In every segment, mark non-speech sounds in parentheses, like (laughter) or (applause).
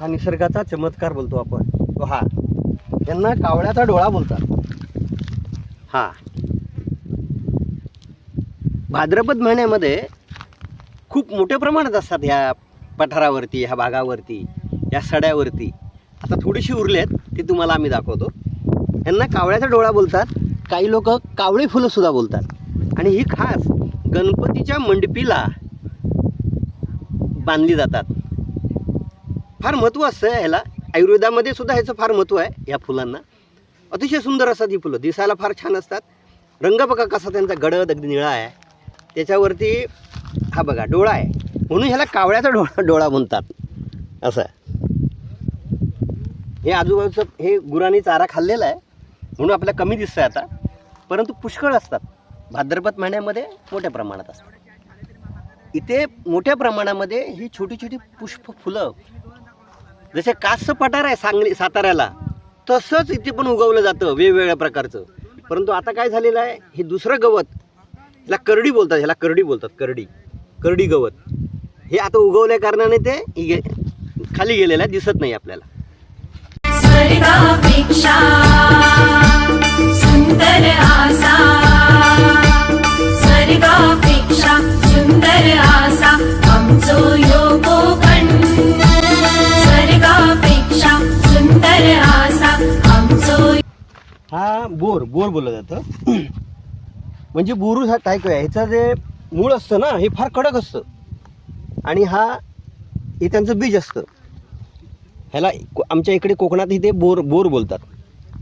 हा निसर्गाचा चमत्कार बोलतो आपण. तो हा. यांना कावळ्याचा डोळा बोलतात. हा. भाद्रपद महिन्यामध्ये खूप मोठ्या प्रमाणात असतात ह्या पठारावरती ह्या भागावरती या सड्यावरती. आता थोडीशी उरलेत ते तुम्हाला आम्ही दाखवतो. यांना कावळ्याचा डोळा बोलतात काही लोक कावळे फुलं सुद्धा बोलतात. आणि ही खास गणपतीच्या मंडपीला बांधली जातात. फार महत्त्व असतं ह्याला. आयुर्वेदामध्ये सुद्धा ह्याचं फार महत्त्व आहे या फुलांना. अतिशय सुंदर असतात ही फुलं. दिसायला फार छान असतात. रंग बघा कसा त्यांचा गडद अगदी निळा आहे. त्याच्यावरती हा बघा डोळा आहे. म्हणून ह्याला कावळ्याचा डोळा डोळा म्हणतात. असं हे आजूबाजूचं हे गुरांनी चारा खाल्लेला आहे. म्हणून आपल्याला कमी दिसतं आता. परंतु पुष्कळ असतात. भाद्रपद महिन्यामध्ये मोठ्या प्रमाणात असतात. इथे मोठ्या प्रमाणामध्ये ही छोटी छोटी पुष्प फुलं जसे कास पठार आहे सांगली साताऱ्याला तसंच इथे पण उगवलं जातं वेगवेगळ्या प्रकारचं. परंतु आता काय झालेलं आहे हे दुसरं गवत ह्याला करडी बोलतात ह्याला करडी बोलतात करडी. करडी गवत. हे आता उगवल्या कारणाने ते खाली गेलेलं आहे दिसत नाही आपल्याला. सुंदर आसा. सुंदर आमचो योगो स्वर्गापेक्षा सुंदर आसा आमचो हा बोर बोर बोललं जातं. म्हणजे बोरू हा काय काय ह्याचं जे मूळ असतं ना हे फार कडक असतं. आणि हा हे त्यांचं बीज असतं. ह्याला को- आमच्या इकडे कोकणात इथे बोर बोर बोलतात.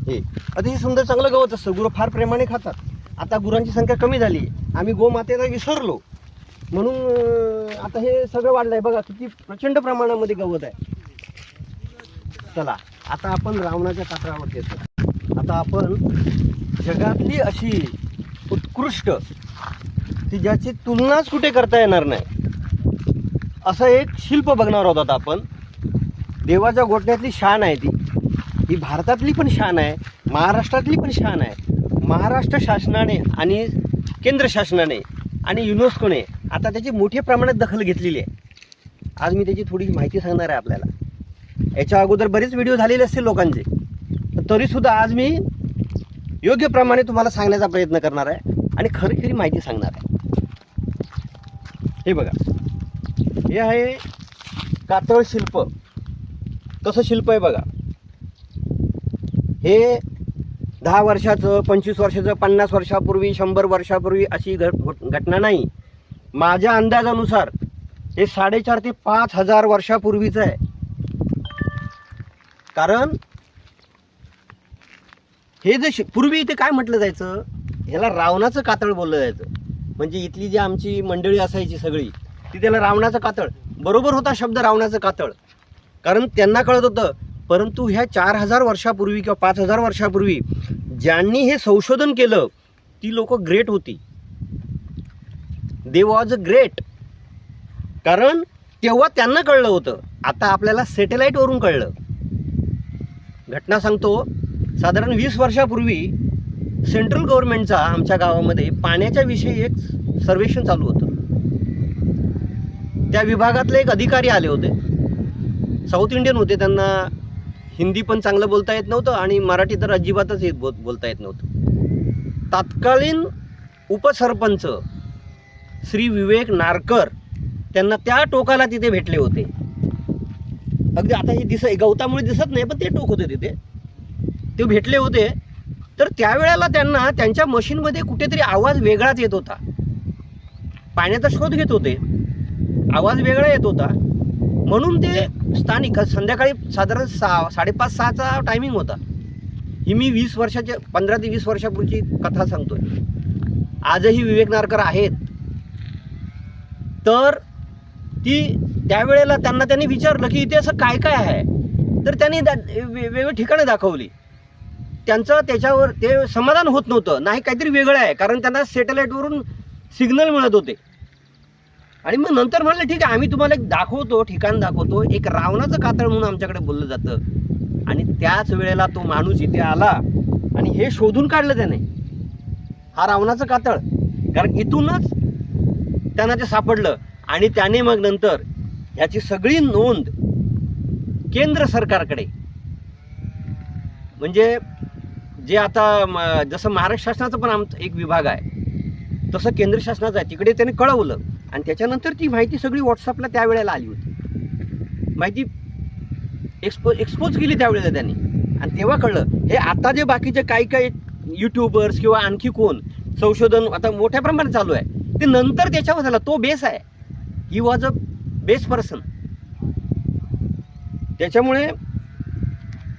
हे अतिशय सुंदर चांगलं गवत असतं. गुरं फार प्रेमाने खातात. आता गुरांची संख्या कमी झाली. आम्ही गोमातेला विसरलो. म्हणून अं, आता हे सगळं वाढलं आहे बघा किती प्रचंड प्रमाणामध्ये गवत आहे. चला आता आपण रावणाच्या कातरावर येतो. आता आपण जगातली अशी उत्कृष्ट ती ज्याची तुलनाच कुठे करता येणार नाही असं एक शिल्प बघणार आहोत आता आपण. देवाच्या गोठण्यातली शान आहे ती. ही भारतातली पण शान आहे महाराष्ट्रातली पण शान आहे. महाराष्ट्र शासनाने आणि केंद्र शासनाने आणि युनेस्कोने आता त्याची मोठ्या प्रमाणात दखल घेतलेली आहे. आज मी त्याची थोडी माहिती सांगणार आहे आपल्याला. याच्या अगोदर बरेच व्हिडिओ झालेले असतील लोकांचे. तरीसुद्धा आज मी योग्य प्रमाणे तुम्हाला सांगण्याचा प्रयत्न करणार आहे आणि खरी माहिती सांगणार आहे. हे बघा. हे आहे कातळ शिल्प. कसं शिल्प आहे बघा. हे दहा वर्षाचं पंचवीस वर्षाचं पन्नास वर्षापूर्वी शंभर वर्षापूर्वी अशी घट घट- घटना नाही. माझ्या अंदाजानुसार हे साडेचार ते पाच हजार वर्षापूर्वीचं आहे. कारण हे जे पूर्वी इथे काय म्हटलं जायचं? ह्याला रावणाचं कातळ बोललं जायचं. म्हणजे इथली जी आमची मंडळी असायची सगळी ती त्याला रावणाचं कातळ. बरोबर होता शब्द रावणाचं कातळ. कारण त्यांना कळत होतं परंतु ह्या चार हजार वर्षापूर्वी किंवा पाच हजार वर्षापूर्वी ज्यांनी हे संशोधन केलं ती लोक ग्रेट होती. दे वॉज अ ग्रेट कारण तेव्हा त्यांना कळलं होतं. आता आपल्याला सॅटेलाईटवरून कळलं. घटना सांगतो. साधारण वीस वर्षापूर्वी सेंट्रल गव्हर्नमेंटचा आमच्या गावामध्ये पाण्याच्या विषयी एक सर्वेक्षण चालू होतं. त्या विभागातले एक अधिकारी आले होते. साऊथ इंडियन होते. त्यांना हिंदी पण चांगलं बोलता येत नव्हतं आणि मराठी तर अजिबातच येत बोल बोलता येत नव्हतं. तात्कालीन उपसरपंच श्री विवेक नारकर त्यांना त्या टोकाला तिथे भेटले होते. अगदी आता हे दिस गवतामुळे दिसत नाही पण ते टोक होते तिथे. ते भेटले होते. तर त्यावेळेला त्यांना त्यांच्या मशीनमध्ये कुठेतरी आवाज वेगळाच येत होता. पाण्याचा शोध घेत होते. आवाज वेगळा येत होता. म्हणून ते स्थानिक संध्याकाळी साधारण सहा साडेपाच सहाचा टायमिंग होता. ही मी वीस वर्षाच्या पंधरा ते वीस वर्षापूर्वीची कथा सांगतोय. आजही विवेक नारकर आहेत. तर ती त्यावेळेला त्यांना त्यांनी विचारलं की इथे असं काय काय आहे? तर त्यांनी दा- वे- वेगवेगळी ठिकाणं दाखवली. त्यांचं त्याच्यावर ते समाधान होत नव्हतं. नाही काहीतरी वेगळं आहे. कारण त्यांना सॅटेलाईटवरून सिग्नल मिळत होते. आणि मग नंतर म्हणलं ठीक आहे आम्ही तुम्हाला एक दाखवतो ठिकाण दाखवतो. एक रावणाचं कातळ म्हणून आमच्याकडे बोललं जातं. आणि त्याच वेळेला तो माणूस इथे आला आणि हे शोधून काढलं त्याने. हा रावणाचं कातळ. कारण इथूनच त्यांना ते सापडलं. आणि त्याने मग नंतर ह्याची सगळी नोंद केंद्र सरकारकडे. म्हणजे जे आता जसं महाराष्ट्र शासनाचं पण आमचं एक विभाग आहे तसं केंद्र शासनाचं आहे. तिकडे त्याने कळवलं आणि त्याच्यानंतर ती माहिती सगळी व्हॉट्सअपला त्यावेळेला आली होती. माहिती एक्सपो एक्सपोज केली त्यावेळेला त्यांनी. आणि तेव्हा कळलं हे आता जे बाकीचे काही काही युट्यूबर्स किंवा आणखी कोण संशोधन आता मोठ्या प्रमाणात चालू आहे ते नंतर त्याच्यावर झालं. तो बेस आहे. He was a base person त्याच्यामुळे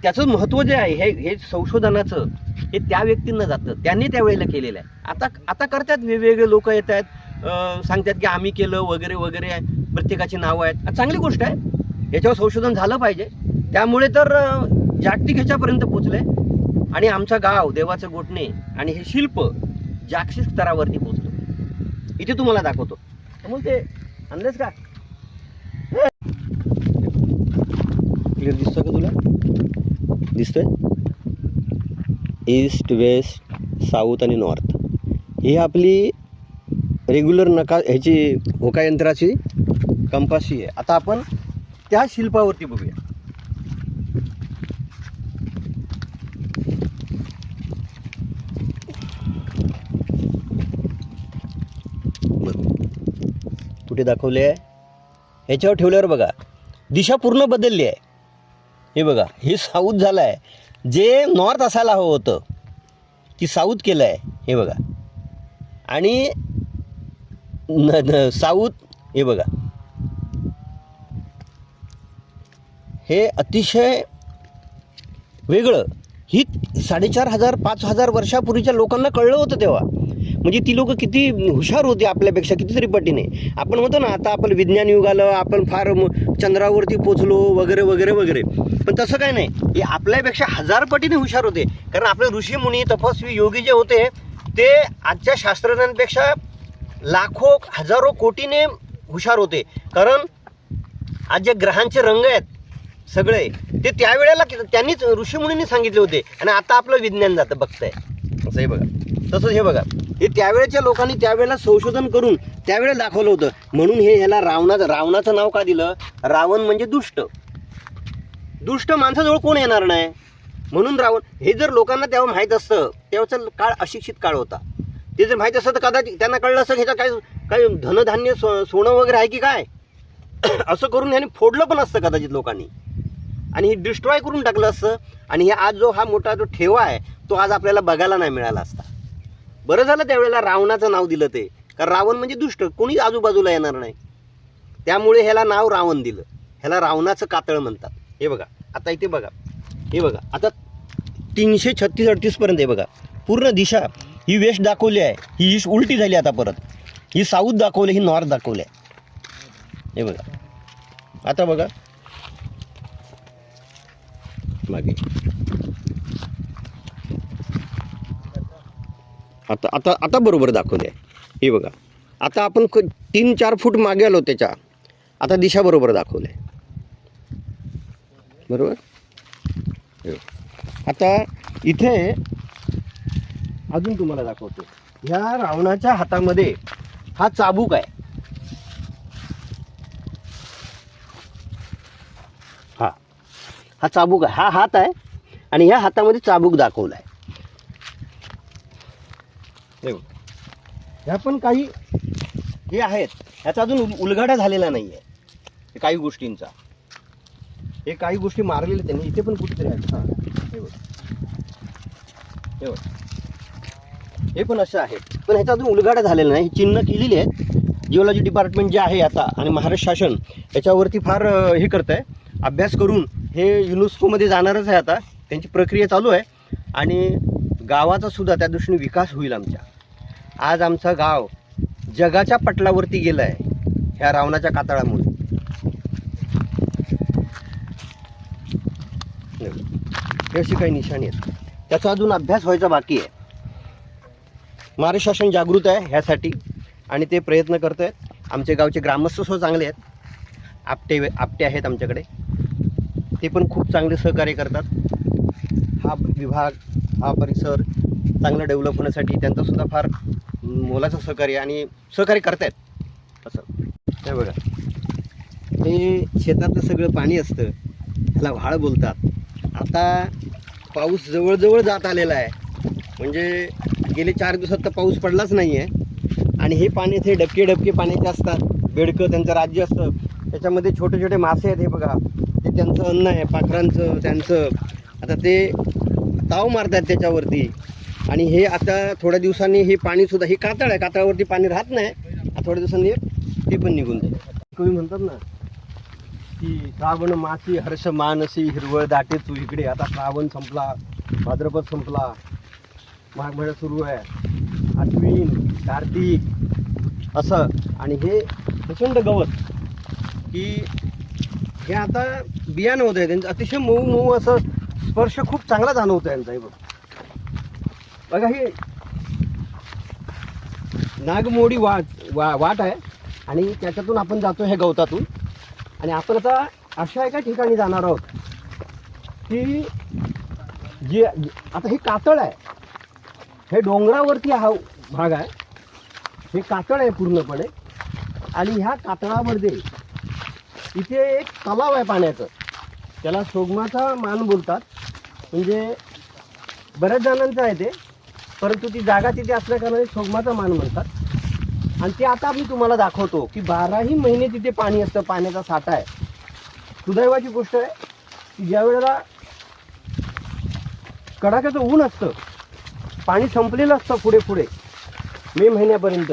त्याचं महत्त्व जे आहे हे हे संशोधनाचं हे त्या व्यक्तींना जातं. त्यांनी त्यावेळेला केलेलं आहे. आता आता करतात वेगवेगळे लोक येत आहेत. सांगतात की आम्ही केलं वगैरे वगैरे प्रत्येकाची नावं आहेत. चांगली गोष्ट आहे. याच्यावर संशोधन झालं पाहिजे. त्यामुळे तर जागतिक ह्याच्यापर्यंत पोचलं आहे आणि आमचं गाव देवाचं गोठणे आणि हे शिल्प जागतिक स्तरावरती पोचलं. इथे तुम्हाला दाखवतो. मग ते आणलेस का? क्लिअर दिसतं का तुला? दिसतंय? ईस्ट वेस्ट साऊथ आणि नॉर्थ ही आपली रेग्युलर नका ह्याची होकायंत्राची कंपाशी आहे. आता आपण त्या शिल्पावरती बघूया. कुठे दाखवले आहे? ह्याच्यावर ठेवल्यावर बघा. दिशा पूर्ण बदलली आहे. हे बघा हे साऊथ झालं आहे जे नॉर्थ असायला हवं होतं ती साऊथ केलं आहे हे बघा. आणि न न साऊथ हे बघा. हे अतिशय वेगळं. ही साडेचार हजार पाच हजार वर्षापूर्वीच्या लोकांना कळलं होतं तेव्हा. म्हणजे ती लोक किती हुशार होती आपल्यापेक्षा कितीतरी पटीने. आपण म्हणतो ना आता आपण विज्ञान युग आलं आपण फार चंद्रावरती पोचलो वगैरे वगैरे वगैरे. पण तसं काय नाही. हे आपल्यापेक्षा हजार पटीने हुशार होते. कारण आपले ऋषी मुनी तपस्वी योगी जे होते ते आजच्या शास्त्रज्ञांपेक्षा लाखो हजारो कोटीने हुशार होते. कारण आज जे ग्रहांचे रंग आहेत सगळे ते त्यावेळेला त्यांनीच ऋषीमुनींनी सांगितले होते. आणि आता आपलं विज्ञान जातं बघताय. असं हे बघा. तसंच हे बघा. हे त्यावेळेच्या लोकांनी त्यावेळेला संशोधन करून त्यावेळेला दाखवलं होतं. म्हणून हे ह्याला रावणाचं रावणाचं नाव का दिलं? रावण म्हणजे दुष्ट. दुष्ट माणसाजवळ कोण येणार नाही? म्हणून रावण हे जर लोकांना तेव्हा माहीत असतं तेव्हाचा काळ अशिक्षित काळ होता. ते जर माहीत असतं तर कदाचित त्यांना कळलं असं ह्याचं काय काय धनधान्य सो सोनं वगैरे आहे की काय? (clears throat) असं करून ह्याने फोडलं पण असतं कदाचित लोकांनी. आणि हे डिस्ट्रॉय करून टाकलं असतं. आणि हे आज जो हा मोठा जो ठेवा आहे तो आज आपल्याला बघायला नाही मिळाला असता. बरं झालं त्यावेळेला रावणाचं नाव दिलं ते. कारण रावण म्हणजे दुष्ट कोणी आजूबाजूला येणार नाही. त्यामुळे ह्याला नाव रावण दिलं. ह्याला रावणाचं कातळ म्हणतात. हे बघा आता इथे बघा हे बघा आता तीनशे छत्तीस अडतीसपर्यंत आहे बघा. पूर्ण दिशा ही वेस्ट दाखवली आहे ही ईश उलटी झाली आता परत. ही साऊथ दाखवली ही नॉर्थ दाखवली आहे. हे बघा. आता बघा. मागे. आता आता आता बरोबर दाखवले हे बघा. आता आपण तीन चार फूट मागे आलो त्याच्या. आता दिशा बरोबर आहे. बरोबर? हो. आता इथे अजून तुम्हाला दाखवतो. ह्या रावणाच्या हातामध्ये हा चाबूक आहे. हा. हा चाबूक आहे. हा हात आहे आणि ह्या हातामध्ये चाबूक दाखवला आहे ह्या पण काही हे आहेत. ह्याचा अजून उलगाडा झालेला नाही आहे काही गोष्टींचा. हे काही गोष्टी मारलेल्या त्यांनी इथे पण कुठेतरी आहेत. हां. हे बघ. हे बघ. हे पण असं आहे. पण ह्याचा अजून उलगडा झालेला नाही. ही चिन्ह केलेली आहेत. जिओलॉजी डिपार्टमेंट जे आहे आता आणि महाराष्ट्र शासन याच्यावरती फार हे करत आहे अभ्यास करून हे युनेस्कोमध्ये जाणारच आहे आता. त्यांची प्रक्रिया चालू आहे. आणि गावाचा सुद्धा त्या दृष्टीने विकास होईल आमच्या. आज आमचं गाव जगाच्या पटलावरती गेलं आहे ह्या रावणाच्या कातळामुळे. हे अशी काही निशाणी आहेत. त्याचा अजून अभ्यास व्हायचा बाकी आहे. महाराष्ट्र शासन जागृत आहे ह्यासाठी आणि ते प्रयत्न करत आहेत आमचे गावचे ग्रामस्थ सुद्धा चांगले आहेत. आपटे आपटे आहेत आमच्याकडे. ते पण खूप चांगले सहकार्य करतात. हा विभाग हा परिसर चांगला डेव्हलप होण्यासाठी त्यांचंसुद्धा फार मोलाचं सहकार्य आणि सहकार्य करतायत. असं. हे बघा. हे शेतातलं सगळं पाणी असतं. त्याला व्हाळ बोलतात. आता पाऊस जवळजवळ जात आलेला आहे. म्हणजे गेले चार दिवसात तर पाऊस पडलाच नाही आहे आणि हे पाणी इथे डबके डबके पाण्याचे असतात. बेडकं त्यांचं राज्य असतं. त्याच्यामध्ये छोटे छोटे मासे आहेत हे बघा. ते त्यांचं अन्न आहे पाखरांचं त्यांचं. आता ते ताव मारतात त्याच्यावरती. आणि हे आता थोड्या दिवसांनी हे पाणीसुद्धा हे कातळ आहे. कातळावरती पाणी राहत नाही. थोड्या दिवसांनी ते पण निघून जाईल. कवी म्हणतात ना की श्रावण मासी हर्ष मानसी हिरवळ दाटे तू इकडे. आता श्रावण संपला भाद्रपद संपला. माघ महिना सुरू आहे. अश्विन कार्तिक असं. आणि हे प्रचंड गवत. की हे आता बियाणं होत आहे. त्यांचं अतिशय मऊ मऊ असं स्पर्श खूप चांगला जाणवतो यांचा. हे बघ. बघा हे. नागमोडी वाट वा वाट आहे. आणि त्याच्यातून आपण जातो ह्या गवतातून. आणि आपण आता अशा एका ठिकाणी जाणार आहोत की जी आता हे कातळ आहे. हे डोंगरावरती हा भाग आहे. हे कातळ आहे पूर्णपणे. आणि ह्या कातळामध्ये इथे एक तलाव आहे पाण्याचं. त्याला सोगमाचा मान बोलतात. म्हणजे बऱ्याच जणांचं आहे ते. परंतु ती जागा तिथे असल्याकारणाने सोगमाचा मान म्हणतात. आणि ते आता मी तुम्हाला दाखवतो की बाराही महिने तिथे पाणी असतं पाण्याचा साठा आहे. सुदैवाची गोष्ट आहे की ज्या वेळेला कडाक्याचं ऊन असतं पाणी संपलेलं असतं पुढे पुढे मे महिन्यापर्यंत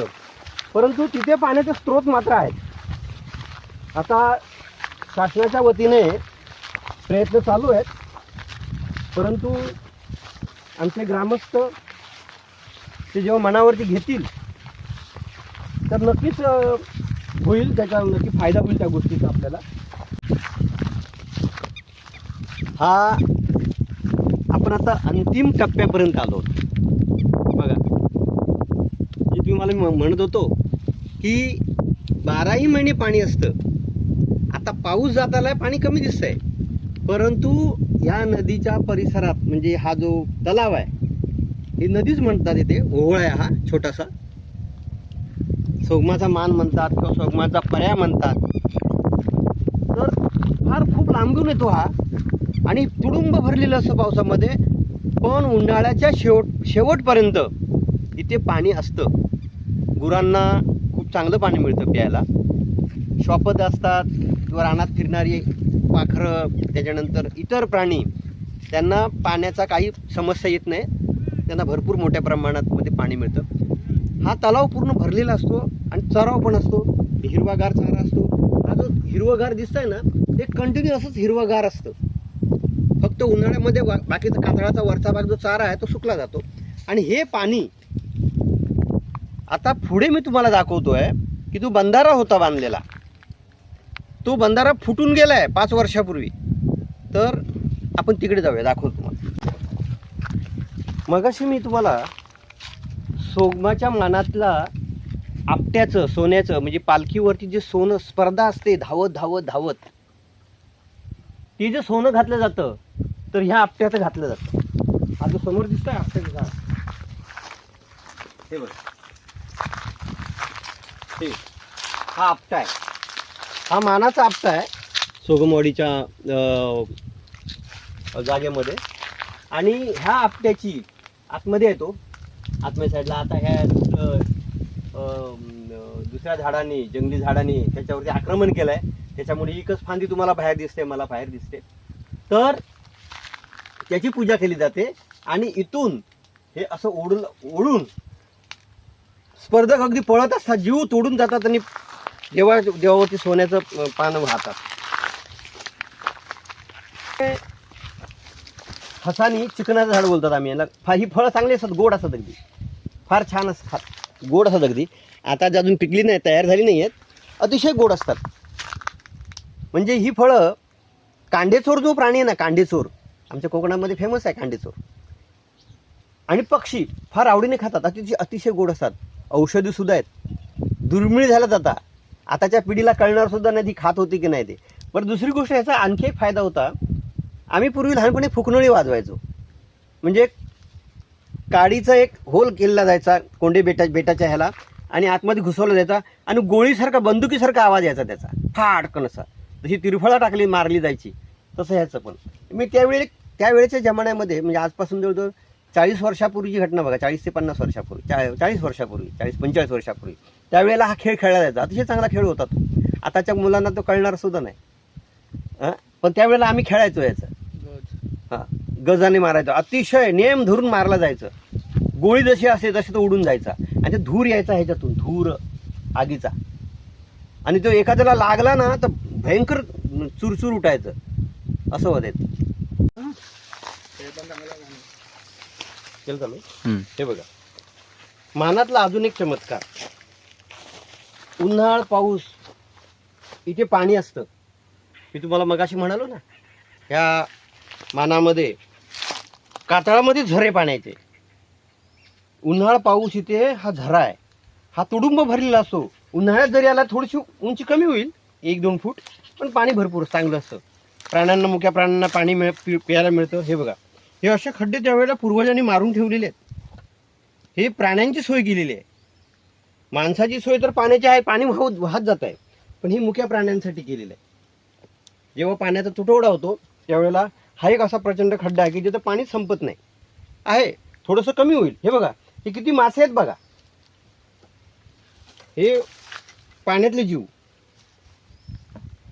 परंतु तिथे पाण्याचे स्रोत मात्र आहेत आता शासनाच्या वतीने प्रयत्न चालू आहेत परंतु आमचे ग्रामस्थ ते जेव्हा मनावरती घेतील तर नक्कीच होईल त्याचा नक्की फायदा होईल त्या गोष्टीचा आपल्याला. हा आपण आता अंतिम टप्प्यापर्यंत आलो बघा. जे तुम्हाला मी म्हणत होतो की बाराही महिने पाणी असतं. आता पाऊस जात आलाय पाणी कमी दिसत आहे परंतु या नदीच्या परिसरात म्हणजे हा जो तलाव आहे ही नदीच म्हणतात इथे ओहोळ आहे हा छोटासा. सोगमाचा मान म्हणतात किंवा सोगमाचा पर्या म्हणतात. तर फार खूप लांबून येतो हा. आणि तुडुंब भरलेलं असतं पावसामध्ये पण उन्हाळ्याच्या शेवट शेवटपर्यंत इथे पाणी असतं. गुरांना खूप चांगलं पाणी मिळतं प्यायला. शॉपत असतात किंवा रानात फिरणारी पाखरं त्याच्यानंतर इतर प्राणी त्यांना पाण्याचा काही समस्या येत नाही. त्यांना भरपूर मोठ्या प्रमाणात मध्ये पाणी मिळतं. हा तलाव पूर्ण भरलेला असतो आणि चराव पण असतो हिरवागार चारा असतो. हा जो हिरवगार दिसतंय ना ते कंटिन्यू असंच हिरवगार असतं. फक्त उन्हाळ्यामध्ये वा- बाकीचा कातळाचा वरचा भाग जो चारा आहे तो सुकला जातो. आणि हे पाणी आता पुढे मी तुम्हाला दाखवतोय की तो बंधारा होता बांधलेला तो बंधारा फुटून गेला आहे पाच वर्षापूर्वी. तर आपण तिकडे जाऊया दाखवतो तुम्हाला. मगाशी मी तुम्हाला सोगमाच्या मानातला आपट्याचं सोन्याचं म्हणजे पालखीवरती जे सोनं स्पर्धा असते धावत धावत धावत ते जे सोनं घातलं जातं तर ह्या आपट्याचं घातलं जातं. आता समोर समोर दिसतोय आपट्याचं झाड. हे बघ. हे. हा आपटा आहे. हा मानाचा आपटा आहे. सोगमवाडीच्या अं, जागेमध्ये. आणि ह्या आपट्याची आतमध्ये येतो आतमध्ये साईडला. आता ह्या अं, दुसऱ्या झाडांनी जंगली झाडांनी त्याच्यावरती आक्रमण केलं आहे त्याच्यामुळे एकच फांदी तुम्हाला बाहेर दिसते मला बाहेर दिसते. तर त्याची पूजा केली जाते आणि इथून हे असं ओढून ओढून स्पर्धक अगदी पळत असतात जीव तोडून जातात आणि देवा देवावरती सोन्याचं पान वाहतात. हसानी चिकनाचं झाड बोलतात आम्ही याला. ही फळं चांगली असतात गोड असतात अगदी. फार छान असतात गोड असतात अगदी. आता जे अजून पिकली नाही तयार झाली नाही आहेत अतिशय गोड असतात. म्हणजे ही फळं कांडेचोर जो प्राणी आहे ना कांडेचोर आमच्या कोकणामध्ये फेमस आहे कांडेचोर. आणि पक्षी फार आवडीने खातात अतिशय अतिशय गोड असतात. औषधी सुद्धा आहेत. दुर्मिळ झाल्यात आता. आताच्या पिढीला कळणारसुद्धा नाही ती खात होती की नाही ते. पण दुसरी गोष्ट याचा आणखी एक फायदा होता. आम्ही पूर्वी लहानपणी फुकनळी वाजवायचो. म्हणजे काडीचा एक होल केला जायचा कोंडे बेटा बेटाच्या ह्याला आणि आतमध्ये घुसवला जायचा आणि गोळीसारखा बंदुकीसारखा आवाज यायचा त्याचा. फाडकन असा. जशी तिरफळा टाकली मारली जायची तसं ह्याचं पण. मी त्यावेळी त्यावेळेच्या जमान्यामध्ये म्हणजे आजपासून जवळजवळ चाळीस वर्षापूर्वीची घटना बघा चाळीस ते पन्नास वर्षापूर्वी चा चाळीस वर्षापूर्वी चाळीस पंचेचाळीस वर्षापूर्वी. त्यावेळेला हा खेळ खेळला जायचा. अतिशय चांगला खेळ होता तो. आताच्या मुलांना तो कळणार सुद्धा नाही. हं? पण त्यावेळेला आम्ही खेळायचो याचं. हां. गजाने मारायचो. अतिशय नेम धरून मारला जायचं. गोळी जशी असे तशी तो उडून जायचा. आणि ते धूर यायचा ह्याच्यातून धूर आगीचा. आणि तो एखाद्याला लागला ना तर भयंकर चुरचूर उठायचं. असं होत केलं चालू? हे बघा. मानातला अजून एक चमत्कार. उन्हाळ पाऊस इथे पाणी असतं. मी तुम्हाला मगाशी म्हणालो ना ह्या मानामध्ये कातळामध्ये झरे पाण्याचे. उन्हाळा पाऊस इथे हा झरा आहे. हा तुडुंब भरलेला असतो उन्हाळ्यात जरी आला थोडीशी उंची कमी होईल एक दोन फूट पण पाणी भरपूर चांगलं असतं. प्राण्यांना मुक्या प्राण्यांना पाणी मिळ पि प्यायला मिळतं हे बघा. हे असे खड्डे त्यावेळेला पूर्वजांनी मारून ठेवलेले आहेत. हे प्राण्यांची सोय केलेली आहे. माणसाची सोय तर पाण्याची आहे पाणी वाहत वाहत जात आहे पण ही मुक्या प्राण्यांसाठी केलेलं आहे. जेव्हा पाण्याचा तुटवडा होतो त्यावेळेला हा एक असा प्रचंड खड्डा आहे की जिथं पाणी संपत नाही. आहे. थोडंसं कमी होईल. हे बघा. हे किती मासे आहेत बघा. हे पाण्यातले जीव.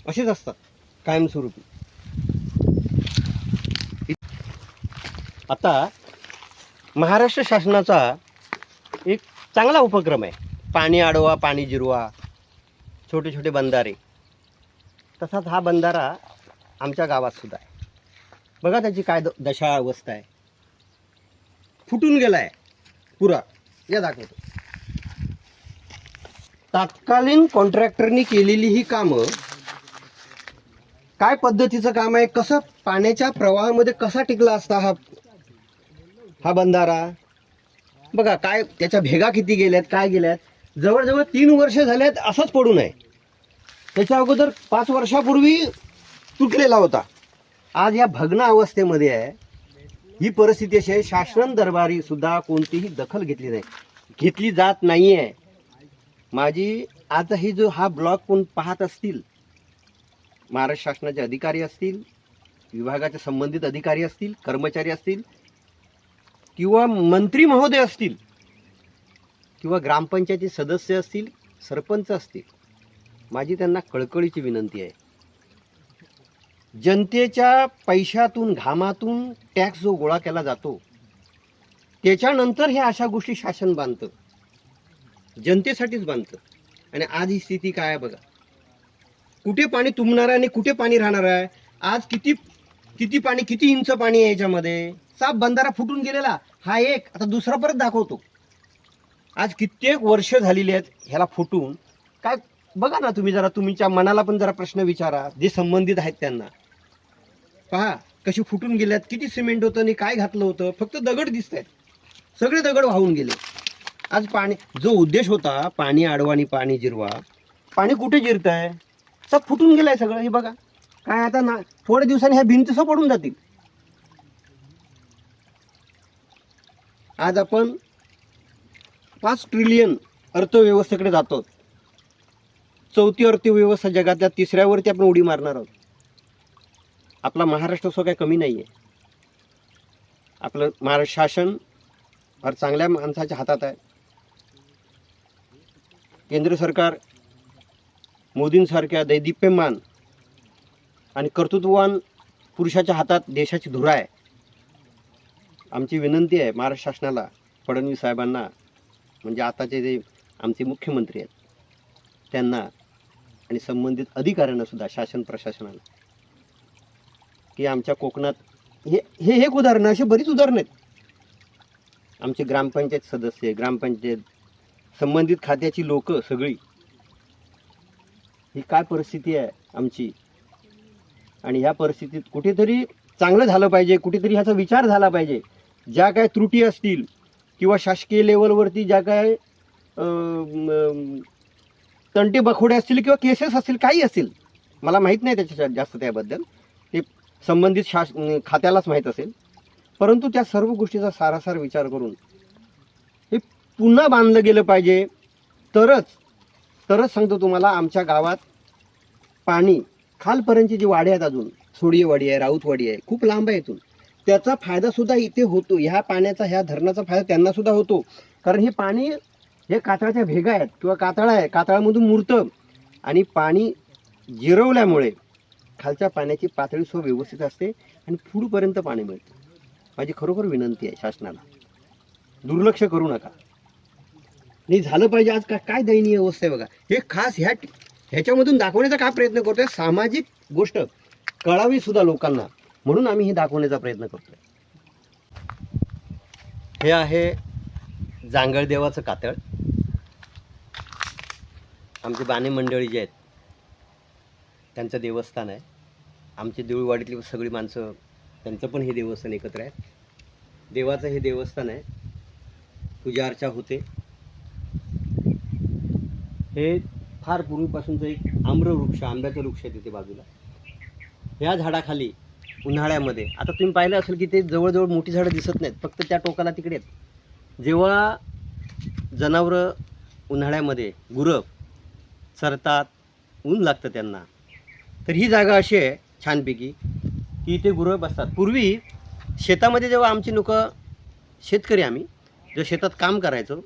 असेच असतात. कायमस्वरूपी. आता महाराष्ट्र शासनाचा एक चांगला उपक्रम आहे. पाणी आडवा पाणी जिरवा छोटे छोटे बंधारे. तसाच हा बंधारा आमच्या गावात सुद्धा आहे. बघा त्याची काय द- दशा अवस्था आहे. फुटून गेलाय पुरा. या दाखवतो. तात्कालीन कॉन्ट्रॅक्टरनी केलेली ही कामं काय पद्धतीचं काम आहे कसं पाण्याच्या प्रवाहामध्ये कसा टिकला असता हा हा बंधारा? बघा काय त्याच्या भेगा किती गेल्यात काय गेल्यात? जवळजवळ तीन वर्ष झाल्यात असंच पडून आहे त्याच्या अगोदर पाच वर्षापूर्वी तुटलेला होता. आज या भग्न अवस्थेमध्ये आहे. ही परिस्थिती अशी आहे शासन दरबारी सुद्धा कोणतीही दखल घेतली नाही. घेतली जात नाही आहे माझी आजही जो हा ब्लॉक कोण पाहत असतील महाराष्ट्र शासनाचे अधिकारी असतील विभागाचे संबंधित अधिकारी असतील कर्मचारी असतील किंवा मंत्री महोदय असतील किंवा ग्रामपंचायती सदस्य असतील सरपंच असतील माझी त्यांना कळकळीची विनंती आहे. जनतेच्या पैशातून घामातून टॅक्स जो गोळा केला जातो त्याच्यानंतर हे अशा गोष्टी शासन बांधतं. जनतेसाठीच बांधतं. आणि आज ही स्थिती काय आहे बघा. कुठे पाणी तुंबणार आहे आणि कुठे पाणी राहणार आहे? आज किती किती पाणी किती इंच पाणी आहे याच्यामध्ये? साप बंधारा फुटून गेलेला. हा एक आता दुसरा परत दाखवतो. आज कित्येक वर्ष झालेली आहेत ह्याला फुटून. काय बघा ना तुम्ही जरा तुमच्या मनाला पण जरा प्रश्न विचारा. जे संबंधित आहेत त्यांना. पहा कशी फुटून गेल्यात किती सिमेंट होतं आणि काय घातलं होतं फक्त दगड दिसत आहेत सगळे दगड वाहून गेले. आज पाणी जो उद्देश होता पाणी अडवा आणि पाणी जिरवा पाणी कुठे जिरत आहे सब फुटून गेलंय सगळं हे बघा. काय आता ना थोड्या दिवसांनी ह्या भिंती सब पडून जातील. आज आपण पाच ट्रिलियन अर्थव्यवस्थेकडे जातो चौथी अर्थव्यवस्था जगातल्या तिसऱ्यावरती आपण उडी मारणार आहोत. आपला महाराष्ट्र सो काय कमी नाही आहे आपलं महाराष्ट्र शासन फार चांगल्या माणसाच्या हातात आहे. केंद्र सरकार मोदींसारख्या दैदिप्यमान आणि कर्तृत्ववान पुरुषाच्या हातात देशाची धुरा आहे. आमची विनंती आहे महाराष्ट्र शासनाला फडणवीस साहेबांना म्हणजे आताचे जे आमचे मुख्यमंत्री आहेत त्यांना आणि संबंधित अधिकाऱ्यांना सुद्धा शासन प्रशासनाला. की आमच्या कोकणात हे हे एक उदाहरण अशी बरीच उदाहरणं आहेत. आमचे ग्रामपंचायत सदस्य ग्रामपंचायत संबंधित खात्याची लोक सगळी. ही काय परिस्थिती आहे आमची? आणि ह्या परिस्थितीत कुठेतरी चांगलं झालं पाहिजे कुठेतरी ह्याचा विचार झाला पाहिजे. ज्या काय त्रुटी असतील किंवा शासकीय लेवलवरती ज्या काय तंटे बखोडे असतील किंवा केसेस असतील काही असतील. मला माहीत नाही त्याच्या जास्त त्याबद्दल. संबंधित शास खात्यालाच माहीत असेल. परंतु त्या सर्व गोष्टीचा सारासार विचार करून हे पुन्हा बांधलं गेलं पाहिजे. तरच तरच सांगतो तुम्हाला आमच्या गावात पाणी खालपर्यंतची जी वाडे आहेत अजून सोडियेवाडी आहे राऊतवाडी आहे खूप लांब आहे इथून. त्याचा फायदासुद्धा इथे होतो. ह्या पाण्याचा ह्या धरणाचा फायदा त्यांनासुद्धा होतो. कारण हे पाणी हे कातळाच्या भेगा आहेत किंवा कातळा आहे. कातळामधून मुरतं. आणि पाणी जिरवल्यामुळे खालच्या पाण्याची पातळी सो व्यवस्थित असते आणि पुढपर्यंत पाणी मिळतं. माझी खरोखर विनंती आहे शासनाला. दुर्लक्ष करू नका. नाही झालं पाहिजे आज का काय दयनीय अवस्था आहे बघा. हे खास ह्या ह्याच्यामधून दाखवण्याचा काय प्रयत्न करतोय? सामाजिक गोष्ट कळावी सुद्धा लोकांना. म्हणून आम्ही हे दाखवण्याचा प्रयत्न करतोय. हे आहे जांगळदेवाचं कातळ. आमचे बाणे मंडळी जे आहेत त्यांचं देवस्थान आहे. आमची देऊळवाडीतली सगळी माणसं त्यांचं पण हे देवस्थान एकत्र आहे. देवाचं हे देवस्थान आहे. पूजा अर्चा होते. हे फार पूर्वीपासूनचं एक आम्रवृक्ष आंब्याचं वृक्ष आहे तिथे बाजूला. ह्या झाडाखाली उन्हाळ्यामध्ये आता तुम्ही पाहिलं असेल की ते जवळजवळ मोठी झाडं दिसत नाहीत फक्त त्या टोकाला तिकडे आहेत. जेव्हा जनावरं उन्हाळ्यामध्ये गुरं चरतात ऊन लागतं त्यांना तर ही जागा अशी आहे छानपैकी की इथे गुरं बसतात. पूर्वी शेतामध्ये जेव्हा आमची लोक शेतकरी आम्ही जेव्हा शेतात काम करायचो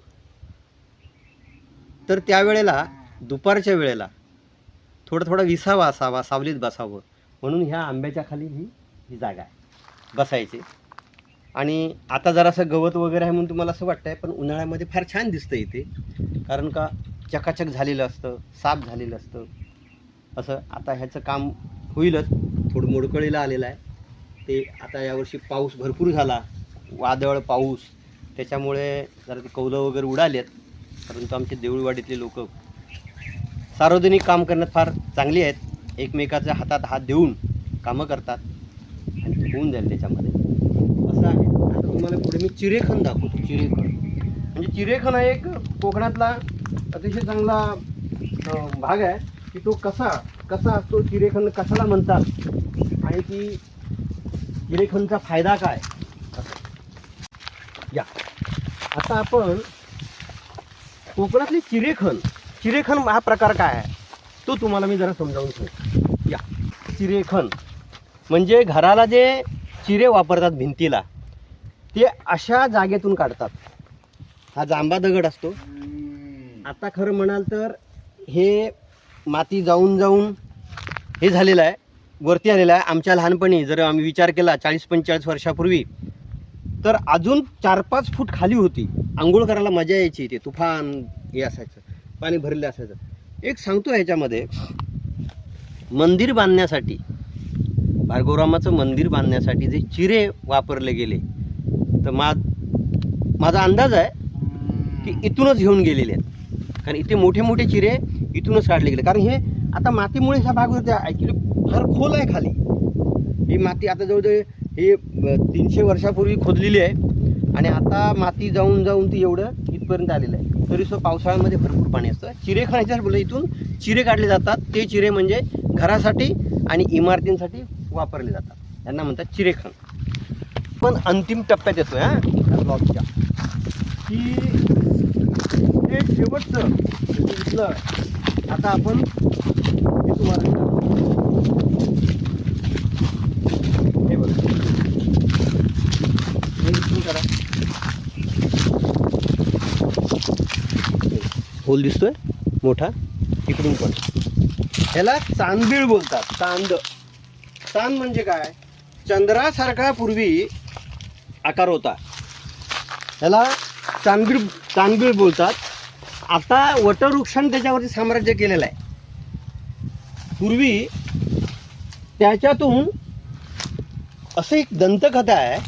तर त्यावेळेला दुपारच्या वेळेला थोडं थोडा विसावा असावा सावलीत बसावं म्हणून ह्या आंब्याच्या खाली ही ही जागा आहे. बसायची. आणि आता जरासं गवत वगैरे आहे म्हणून तुम्हाला असं वाटतंय पण उन्हाळ्यामध्ये फार छान दिसतं इथे. कारण का चकाचक झालेलं असतं साफ झालेलं असतं. असं आता ह्याचं काम होईलच. थोडं मोडकळीला आलेलं आहे. ते आता यावर्षी पाऊस भरपूर झाला. वादळ पाऊस. त्याच्यामुळे जरा ते कौलं वगैरे उडालेत. परंतु आमचे देऊळवाडीतले लोक सार्वजनिक काम करण्यात फार चांगली आहेत. एकमेकाच्या हातात हात देऊन कामं करतात. आणि होऊन जाईल त्याच्यामध्ये. असं आहे. आता तुम्हाला पुढे मी चिरेखन दाखवतो. चिरेखन. म्हणजे चिरेखन हा एक कोकणातला अतिशय चांगला भाग आहे की तो कसा कसा असतो चिरेखन कशाला म्हणतात? आणि ती चिरेखनचा फायदा काय? या. आता आपण कोकणातली चिरेखन चिरेखन हा प्रकार काय आहे? तो तुम्हाला मी जरा समजावून सांगतो. या. चिरेखन म्हणजे घराला जे चिरे वापरतात भिंतीला ते अशा जागेतून काढतात. हा जांबा दगड असतो. आता खरं म्हणाल तर हे माती जाऊन जाऊन हे झालेलं आहे. वरती आलेलं आहे. आमच्या लहानपणी जर आम्ही विचार केला चाळीस पंचेचाळीस वर्षापूर्वी तर अजून चार पाच फूट खाली होती. आंघोळ करायला मजा यायची. इथे तुफान हे असायचं. पाणी भरलेलं असायचं. एक सांगतो ह्याच्यामध्ये मंदिर बांधण्यासाठी भार्गवरामाचं मंदिर बांधण्यासाठी जे चिरे वापरले गेले तर मा माझा अंदाज आहे की इथूनच घेऊन गेलेले आहेत. कारण इथे मोठे मोठे चिरे इथूनच काढले गेले. कारण हे आता मातीमुळे ह्या भाग होत्या ॲक्च्युली फार खोल आहे खाली. ही माती आता जवळजवळ हे तीनशे वर्षापूर्वी खोदलेली आहे. आणि आता माती जाऊन जाऊन ती एवढं इथपर्यंत आलेलं आहे. तरी सो पावसाळ्यामध्ये भरपूर पाणी असतं. चिरे खाण्याच्या बोला इथून चिरे काढले जातात. ते चिरे म्हणजे घरासाठी आणि इमारतींसाठी वापरले जातात. त्यांना म्हणतात चिरेखण पण अंतिम टप्प्यात येतो हा. ब्लॉकच्या की हे शेवटचं इथलं आता आपण हे बघा. करा. होल दिसतोय? मोठा? इकडून पण. ह्याला चांदबीळ बोलतात. चांद. चांद म्हणजे काय? चंद्रासारखा पूर्वी आकार होता. ह्याला चांदबीळ चांदबीळ बोलतात. आता वटवृक्षाने त्याच्यावरती साम्राज्य केलेलं आहे. पूर्वी त्याच्यातून असं एक दंतकथा आहे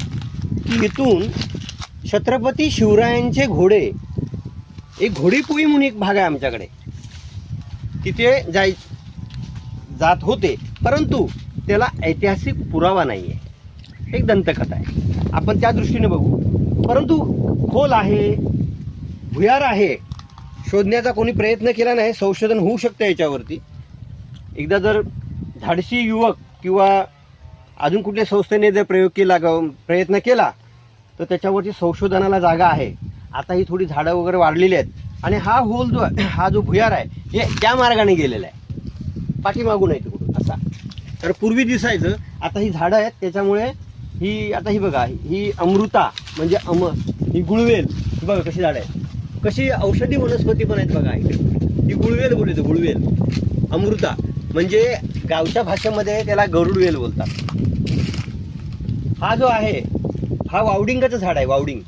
की इथून छत्रपती शिवरायांचे घोडे एक घोडीपोई म्हणून एक भाग आहे आमच्याकडे. तिथे जाय जात होते परंतु त्याला ऐतिहासिक पुरावा नाही आहे एक दंतकथा आहे. आपण त्या दृष्टीने बघू. परंतु खोल आहे भुयार आहे शोधण्याचा कोणी प्रयत्न केला नाही संशोधन होऊ शकतं याच्यावरती. एकदा जर धाडशी युवक किंवा अजून कुठल्या संस्थेने जर प्रयोग केला ग- प्रयत्न केला तर त्याच्यावरती संशोधनाला जागा आहे. आता ही थोडी झाडं वगैरे वाढलेली आहेत. आणि हा होल जो आहे, हा जो भुयार आहे हे त्या मार्गाने गेलेला आहे. पाठीमागून आहे तिकडून असा. तर पूर्वी दिसायचं आता ही झाडं आहेत त्याच्यामुळे ही आता ही बघा ही अमृता म्हणजे अम ही गुळवेल ही बघा कशी झाडं आहेत. कशी औषधी वनस्पती पण आहेत बघा इकडे ही गुळवेल बोलतो गुळवेल. अमृता. म्हणजे गावच्या भाषेमध्ये त्याला गरुडवेल बोलतात. हा जो आहे हा वावडिंगाचं झाड आहे वावडिंग.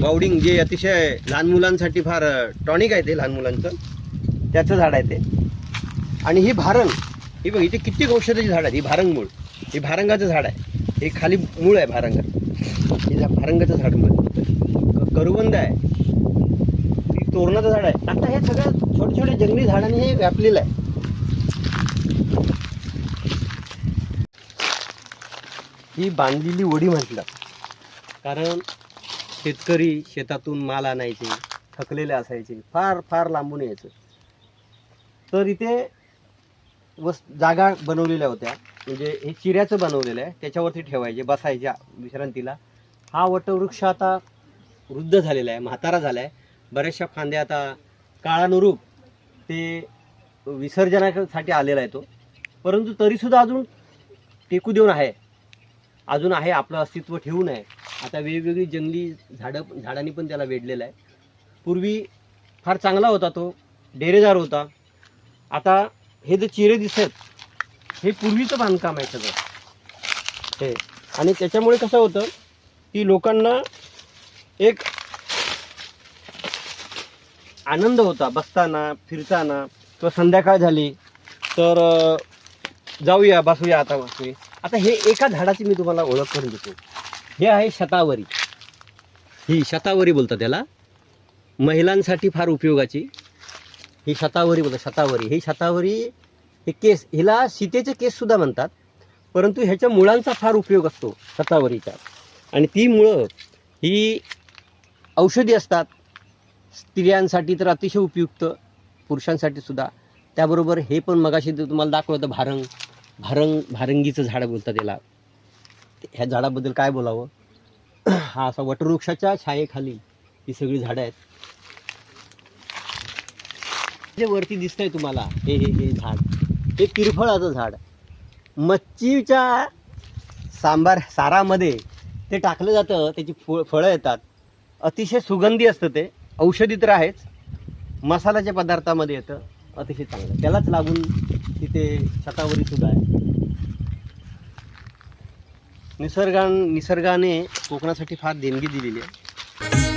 वावडिंग जे अतिशय लहान मुलांसाठी फार टॉनिक आहे ते लहान मुलांचं. त्याचं झाड आहे ते. आणि ही भारंग. ही बघ इथे किती औषधाची झाड आहेत. ही भारंग मूळ हे भारंगाचं झाड आहे. हे खाली मूळ आहे भारंगा. हे भारंगाचं झाड मूळ करुवंद करवंद आहे. तोरणाचं झाड आहे आता हे सगळं छोटे छोटे जंगली झाडांनी हे व्यापलेलं आहे. ही बांधलेली वडी म्हटलं. कारण शेतकरी शेतातून माल आणायचे थकलेले असायचे फार फार लांबून यायचं. तर इथे वस जागा बनवलेल्या होत्या. म्हणजे हे चिऱ्याचं बनवलेलं आहे. त्याच्यावरती ठेवायचे बसायच्या विश्रांतीला. हा वटवृक्ष आता वृद्ध झालेला आहे म्हातारा झाला आहे बऱ्याचशा फांद्या आता काळानुरूप ते विसर्जनासाठी आलेला आहे तो. परंतु तरीसुद्धा अजून टेकू देऊन आहे. अजून आहे आपलं अस्तित्व ठेवून आहे. आता वेगवेगळी जंगली झाडं झाडांनी पण त्याला वेढलेलं आहे. पूर्वी फार चांगला होता तो. डेरेदार होता. आता हे जे चिरे दिसत हे पूर्वीचं बांधकाम आहे सगळं. हे. आणि त्याच्यामुळे कसं होतं की लोकांना एक आनंद होता बसताना फिरताना किंवा संध्याकाळ झाली तर जाऊया बसूया आता बसूया आता हे एका झाडाची मी तुम्हाला ओळख करून देतो. हे आहे शतावरी. ही शतावरी बोलतात त्याला महिलांसाठी फार उपयोगाची. ही शतावरी बोलतात शतावरी. ही शतावरी हे केस हिला सीतेचे केससुद्धा म्हणतात परंतु ह्याच्या मुळांचा फार उपयोग असतो शतावरीचा. आणि ती मुळं ही औषधी असतात. स्त्रियांसाठी तर अतिशय उपयुक्त पुरुषांसाठी सुद्धा. त्याबरोबर हे पण मगाशी तुम्हाला दाखवलं होतं भारंग. भारंग भारंगीचं झाड बोलतात याला. ह्या झाडाबद्दल काय बोलावं? हा असा वटवृक्षाच्या छायेखाली ही सगळी झाडं आहेत. जे वरती दिसतंय तुम्हाला. हे हे हे झाड. हे तिरफळाचं झाड. मच्छीच्या सांबार सारामध्ये ते टाकलं जातं त्याची फळ फळं येतात. अतिशय सुगंधी असतं ते. औषधी तर आहेच. मसाल्याच्या पदार्थामध्ये येतं. अतिशय चांगलं. त्यालाच लागून तिथे छतावरी सुद्धा आहे. निसर्गान निसर्गाने कोकणासाठी फार देणगी दिलेली आहे.